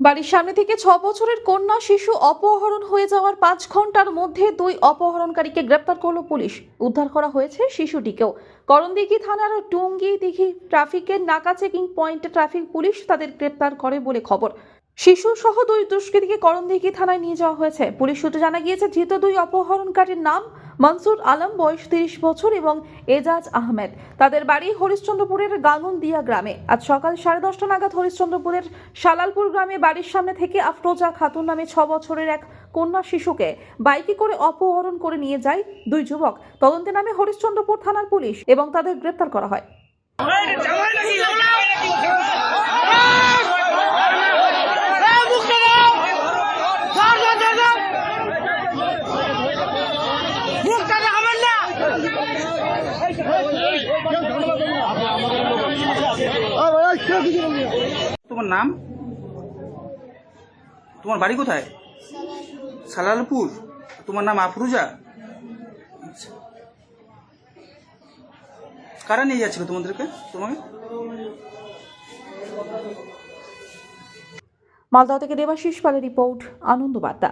বাড়ির সামনে থেকে ছ বছরের কন্যা শিশু অপহরণ হয়ে যাওয়ার পাঁচ ঘণ্টার মধ্যে দুই অপহরণকারীকে গ্রেপ্তার করল পুলিশ। উদ্ধার করা হয়েছে শিশুটিকেও। করণদিঘি থানার টুঙ্গি দিঘি ট্রাফিকের নাকা চেকিং পয়েন্টে ট্রাফিক পুলিশ তাদের গ্রেপ্তার করে বলে খবর। শিশু সহ দুই দুষ্কৃতীকে করণদিঘি থানায় নিয়ে যাওয়া হয়েছে। পুলিশ সূত্রে জানা গিয়েছে, ধৃত দুই অপহরণকারীর নাম মনসুর আলম বয়স তিরিশ বছর এবং এজাজ আহমেদ। তাদের বাড়ি হরিশ্চন্দ্রপুরের গাঙ্গনদিয়া গ্রামে। আজ সকাল সাড়ে দশটা নাগাদ হরিশ্চন্দ্রপুরের সালালপুর গ্রামে বাড়ির সামনে থেকে আফরোজা খাতুন নামে ছ বছরের এক কন্যা শিশুকে বাইকে করে অপহরণ করে নিয়ে যায় দুই যুবক। তদন্তে নামে হরিশ্চন্দ্রপুর থানার পুলিশ এবং তাদের গ্রেপ্তার করা হয়। তোমার নাম? তোমার বাড়ি কোথায়? সালালপুর? তোমার নাম আফরুজা? আচ্ছা। কারা নিয়ে যাচ্ছিল তোমাদেরকে? তোমাকে মালদহ থেকে দেবাশিস পালের রিপোর্ট আনন্দ বার্তা